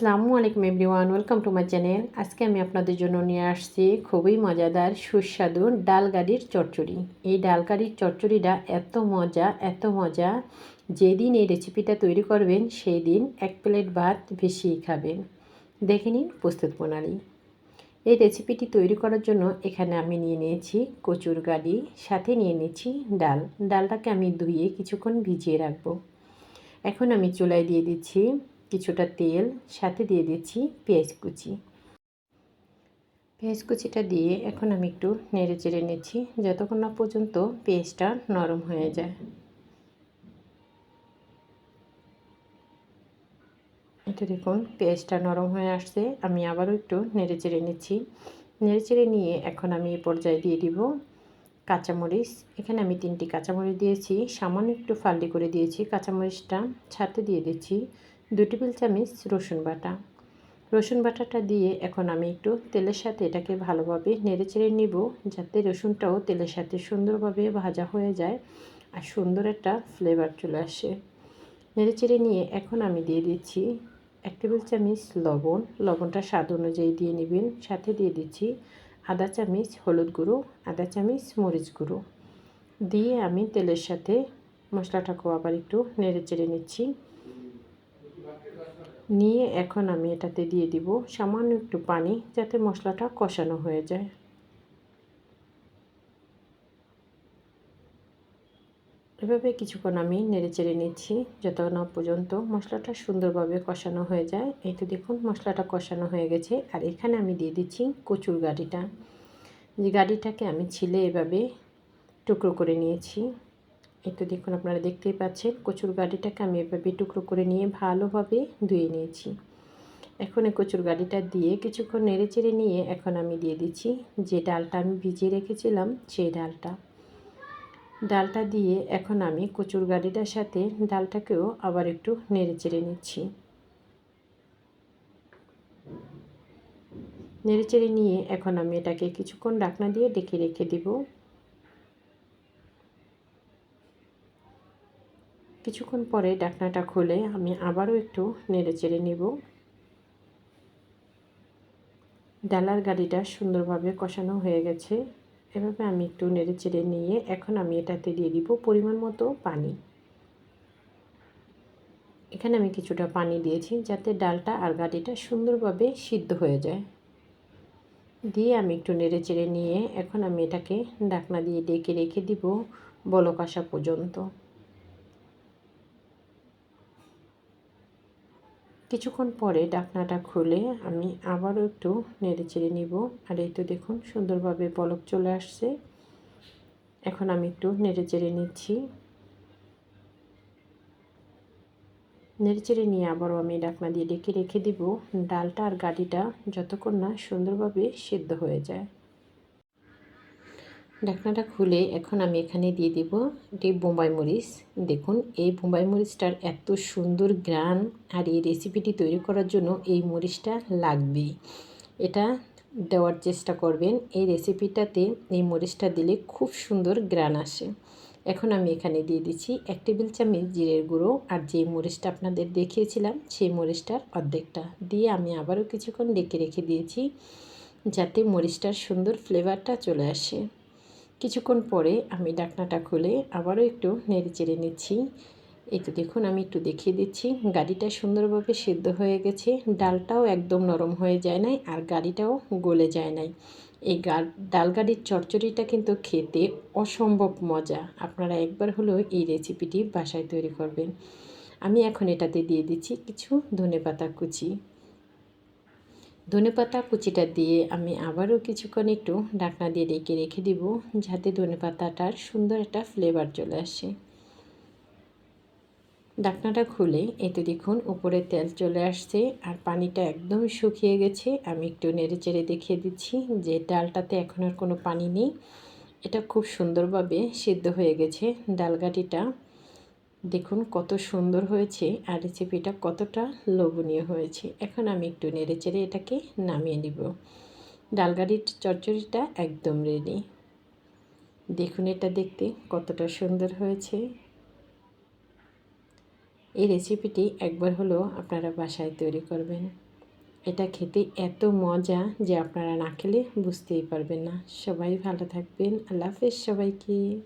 আসসালামু আলাইকুম everyone, welcome to my channel. আজকে আমি আপনাদের জন্য নিয়ে আসছি খুবই মজাদার সুস্বাদু ডাল গাড়ির চচ্চড়ি। এই ডাল গাড়ির চচ্চড়িটা এত মজা এত মজা, যেদিন এই রেসিপিটা তৈরি করবেন সেই দিন এক প্লেট ভাত বেশিই খাবেন। দেখে নিন প্রস্তুত প্রণালী। এই রেসিপিটি তৈরি করার জন্য এখানে আমি নিয়ে নিয়েছি কচুর গাড়ি, সাথে নিয়ে নিয়েছি ডাল। ডালটাকে আমি ধুয়ে কিছুক্ষণ ভিজিয়ে রাখব। এখন আমি চুলায় দিয়ে দিচ্ছি কিছুটা তেল, সাথে দিয়ে দিচ্ছি পেঁয়াজ কুচি। পেঁয়াজ কুচিটা দিয়ে এখন আমি একটু নেড়ে চেড়ে নিচ্ছি যতক্ষণ না পর্যন্ত পেঁয়াজটা নরম হয়ে যায়। এটা দেখুন, পেঁয়াজটা নরম হয়ে আসছে, আমি আবারও একটু নেড়ে চেড়ে নিচ্ছি। নেড়ে চেড়ে নিয়ে এখন আমি এই পর্যায়ে দিয়ে দিব কাঁচামরিচ। এখানে আমি তিনটি কাঁচামরিচ দিয়েছি, সামান্য একটু ফাল্ডি করে দিয়েছি, কাঁচামরিচটা ছাতে দিয়ে দিচ্ছি। দু টেবিল চামচ রসুন বাটা। রসুন বাটাটা দিয়ে এখন আমি একটু তেলের সাথে এটাকে ভালোভাবে নেড়ে চেড়ে নিব যাতে রসুনটাও তেলের সাথে সুন্দরভাবে ভাজা হয়ে যায় আর সুন্দর একটা ফ্লেভার চলে আসে। নেড়ে চেড়ে নিয়ে এখন আমি দিয়ে দিচ্ছি এক টেবিল চামচ লবণ। লবণটা স্বাদ অনুযায়ী দিয়ে নেবেন। সাথে দিয়ে দিচ্ছি আদা চামচ হলুদ গুঁড়ো আদা চামচ মরিচ গুঁড়ো। দিয়ে আমি তেলের সাথে মশলাটাকেও আবার একটু নেড়ে চেড়ে নিচ্ছি। নিয়ে এখন আমি এটাতে দিয়ে দিব সামান্য একটু পানি যাতে মশলাটা কষানো হয়ে যায়। এভাবে কিছুক্ষণ আমি নেড়ে চেড়ে নিচ্ছি যতক্ষণ পর্যন্ত মশলাটা সুন্দরভাবে কষানো হয়ে যায়। এই তো দেখুন মশলাটা কষানো হয়ে গেছে আর এখানে আমি দিয়ে দিচ্ছি কচুর গাড়িটা। যে গাড়িটাকে আমি ছিলে এভাবে টুকরো করে নিয়েছি। তো দেখুন, আপনারা দেখতেই পাচ্ছেন কচুর গাড়িটাকে আমি এভাবে টুকরো করে নিয়ে ভালোভাবে ধুয়ে নিয়েছি। এখন এই কচুর গাড়িটা দিয়ে কিছুক্ষণ নেড়ে চেড়ে নিয়ে এখন আমি দিয়ে দিচ্ছি যে ডালটা আমি ভিজিয়ে রেখেছিলাম, সেই ডালটা। ডালটা দিয়ে এখন আমি কচুর গাড়িটার সাথে ডালটাকেও আবার একটু নেড়ে চেড়ে নিচ্ছি। নেড়ে চেড়ে নিয়ে এখন আমি এটাকে কিছুক্ষণ ডাকনা দিয়ে ডেকে রেখে দিব। কিছুক্ষণ পরে ডাকনাটা খুলে আমি আবারও একটু নেড়ে চেড়ে নিব। ডালার গাড়িটা সুন্দরভাবে কষানো হয়ে গেছে। এভাবে আমি একটু নেড়ে চেড়ে নিয়ে এখন আমি এটাতে দিয়ে দিব পরিমাণ মতো পানি। এখানে আমি কিছুটা পানি দিয়েছি যাতে ডালটা আর গাড়িটা সুন্দরভাবে সিদ্ধ হয়ে যায়। দিয়ে আমি একটু নেড়ে চেড়ে নিয়ে এখন আমি এটাকে ডাকনা দিয়ে ডেকে রেখে দিব বলক আসা পর্যন্ত। কিছুক্ষণ পরে ডাকনাটা খুলে আমি আবারও একটু নেড়ে চেড়ে নিব। আর এই তো দেখুন, সুন্দরভাবে বলক চলে আসছে। এখন আমি একটু নেড়ে চেড়ে নিচ্ছি। নেড়ে চেড়ে নিয়ে আবারও আমি ডাকনা দিয়ে ডেকে রেখে দিব। ডালটা আর গাড়িটা যতক্ষণ না সুন্দরভাবে সিদ্ধ হয়ে যায়। ঢাকনাটা খুলে এখন আমি এখানে দিয়ে দিব এটি বোম্বাই মরিচ। দেখুন, এই বোম্বাই মরিচটার এত সুন্দর গ্রান আর এই রেসিপিটি তৈরি করার জন্য এই মরিচটা লাগবে এটা দেওয়ার চেষ্টা করবেন। এই রেসিপিটাতে এই মরিচটা দিলে খুব সুন্দর গ্রান আসে। এখন আমি এখানে দিয়ে দিচ্ছি এক টেবিল চামচ জিরের গুঁড়ো আর যে মরিচটা আপনাদের দেখিয়েছিলাম, সেই মরিচটার অর্ধেকটা। দিয়ে আমি আবারও কিছুক্ষণ ডেকে রেখে দিয়েছি যাতে মরিচটার সুন্দর ফ্লেভারটা চলে আসে। কিছুক্ষণ পরে আমি ডাকনাটা খুলে আবারও একটু নেড়ে চেড়ে নিচ্ছি। এই তো দেখুন, আমি একটু দেখিয়ে দিচ্ছি। গাড়িটা সুন্দরভাবে সিদ্ধ হয়ে গেছে। ডালটাও একদম নরম হয়ে যায় নাই আর গাড়িটাও গলে যায় নাই। এই ডাল গাড়ির চচ্চড়িটা কিন্তু খেতে অসম্ভব মজা। আপনারা একবার হলেও এই রেসিপিটি বাসায় তৈরি করবেন। আমি এখন এটাতে দিয়ে দিচ্ছি কিছু ধনে পাতা কুচি। ধনেপাতা কুচিটা দিয়ে আমি আবারও কিছুক্ষণ একটু ঢাকনা দিয়ে রেখে রেখে দিব, যাতে ধনেপাতাটার সুন্দর একটা ফ্লেভার চলে আসে। ডাকনাটা খুলে এতে দেখুন উপরে তেল চলে আসছে আর পানিটা একদম শুকিয়ে গেছে। আমি একটু নেড়ে চেড়ে দেখিয়ে দিচ্ছি যে ডালটাতে এখন আর কোনো পানি নেই। এটা খুব সুন্দরভাবে সিদ্ধ হয়ে গেছে। ডালগাটিটা দেখুন কত সুন্দর হয়েছে আর রেসিপিটা কতটা লোভনীয় হয়েছে। এখন আমি একটু নেড়ে চেড়ে এটাকে নামিয়ে নিব। ডালগাড়ির চচ্চড়িটা একদম রেডি দেখুন এটা দেখতে কতটা সুন্দর হয়েছে। এই রেসিপিটি একবার হলেও আপনারা বাসায় তৈরি করবেন। এটা খেতে এত মজা যে আপনারা না খেলে বুঝতেই পারবেন না। সবাই ভালো থাকবেন। আল্লাহ হাফেজ সবাইকে।